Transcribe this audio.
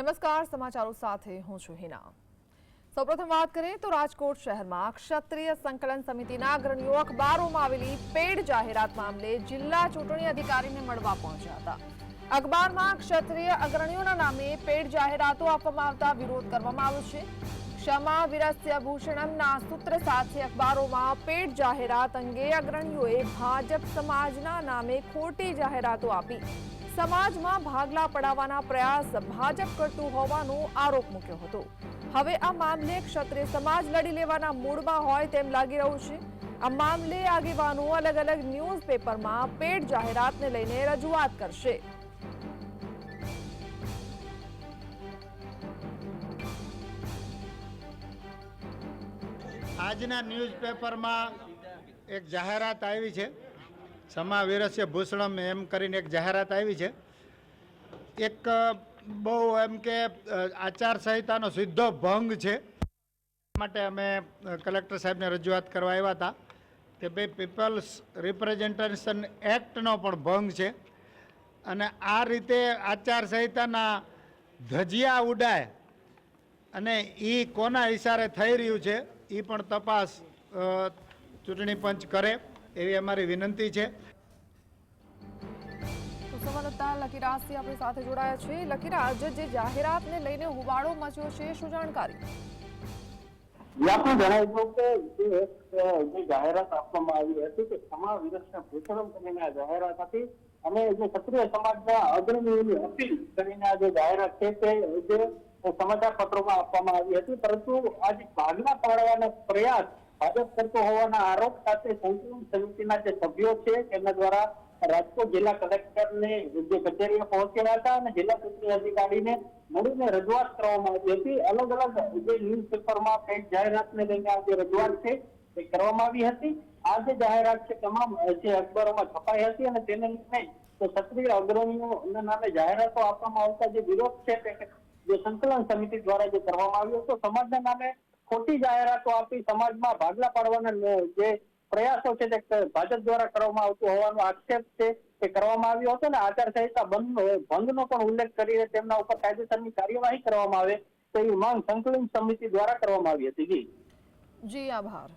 નમસ્કાર, સમાચારો સાથે હું છું હિના. સૌપ્રથમ વાત કરીએ તો રાજકોટ શહેરમાં ક્ષત્રિય સંકલન સમિતિના અગ્રણીઓ અખબારોમાં આવેલી પેડ જાહેરાત મામલે જિલ્લા ચૂંટણી અધિકારીને મળવા પહોંચ્યા હતા. અખબારમાં ક્ષત્રિય અગ્રણીઓના નામે પેડ જાહેરાતો આપવામાં આવતા વિરોધ કરવામાં આવ્યો છે. ક્ષમા વિરસ્ય ભૂષણમના સૂત્ર સાથે અખબારોમાં પેડ જાહેરાત અંગે અગ્રણીઓએ ભાજપ સમાજના નામે ખોટી જાહેરાતો આપી. સમાજમાં ભાગલા પડાવવાના પ્રયાસ ભાજપ કરતું હોવાનો આરોપ મૂક્યો હતો. હવે આ મામલે ક્ષત્રિય સમાજ લડી લેવાના મૂડમાં હોય તેમ લાગી રહ્યું છે. આ મામલે આગેવાનો અલગ અલગ ન્યૂઝપેપરમાં પેડ જાહેરાતને લઈને રજૂઆત કરશે. આજના ન્યૂઝપેપરમાં એક જાહેરાત આવી છે. સમા વીરસ્ય ભૂષણમ એમ કરીને એક જાહેરાત આવી છે. એક બહુ એમ કે આચાર આચારસંહિતાનો સીધો ભંગ છે. માટે અમે કલેક્ટર સાહેબને રજૂઆત કરવા આવ્યા હતા કે ભાઈ પીપલ્સ રિપ્રેઝેન્ટેશન એક્ટનો પણ ભંગ છે. અને આ રીતે આચારસંહિતાના ધજિયા ઉડાય અને એ કોના ઇશારે થઈ રહ્યું છે એ પણ તપાસ ચૂંટણી પંચ કરે. એવી અમારી વિનંતી છે. તો સંવાદદાતા લકીરાજથી આપણી સાથે જોડાયા છે. લકીરાજ જે જાહેરાતને લઈને હોબાળો મચ્યો છે શું જાણકારી? આપણે જણાવી દઉં કે જે જે જાહેરાત આપવામાં આવી હતી કે સમા વિરક્ષણ ભૂષણમ કરીને આ જાહેરાત હતી. અને જે ક્ષત્રિય સમાજના અગ્રણીઓની અપીલ કરીને આ જે જાહેરાત છે તે જે સમાચાર પત્રોમાં આપવામાં આવી હતી. પરંતુ આ જે ભાગલા પાડવાનો પ્રયાસ ભાજપ કરતો હોવાના આરોપ સાથે સંકલન સમિતિના જે સભ્યો છે, તેમના દ્વારા રાજકોટ જિલ્લા કલેક્ટરને જે કચેરીએ પહોંચ્યા હતા અને જિલ્લા ચૂંટણી અધિકારીને મળીને રજૂઆત કરવામાં આવી હતી. અલગ અલગ જે ન્યૂઝપેપરમાં પેજ જાહેરાતને લઈને આ જે રજૂઆત છે તે કરવામાં આવી હતી. આ જે જાહેરાત છે, તમામ જે અખબારોમાં છપાઈ હતી અને તેને લઈને તો સક્રિય અગ્રણીઓના નામે જાહેરાતો આપવામાં આવતા જે વિરોધ છે, તે જે સંકલન સમિતિ દ્વારા જે કરવામાં આવ્યો હતો, સમાજના નામે ખોટી જાહેરાતો આપી સમાજમાં ભાગલા પાડવાના જે પ્રયાસો છે તે ભાજપ દ્વારા કરવામાં આવતું હોવાનો આક્ષેપ છે તે કરવામાં આવ્યો હતો ને આચારસંહિતા ભંગનો પણ ઉલ્લેખ કરીને તેમના ઉપર કાયદેસરની કાર્યવાહી કરવામાં આવે તેવી માંગ સંકલન સમિતિ દ્વારા કરવામાં આવી હતી. જી, આભાર.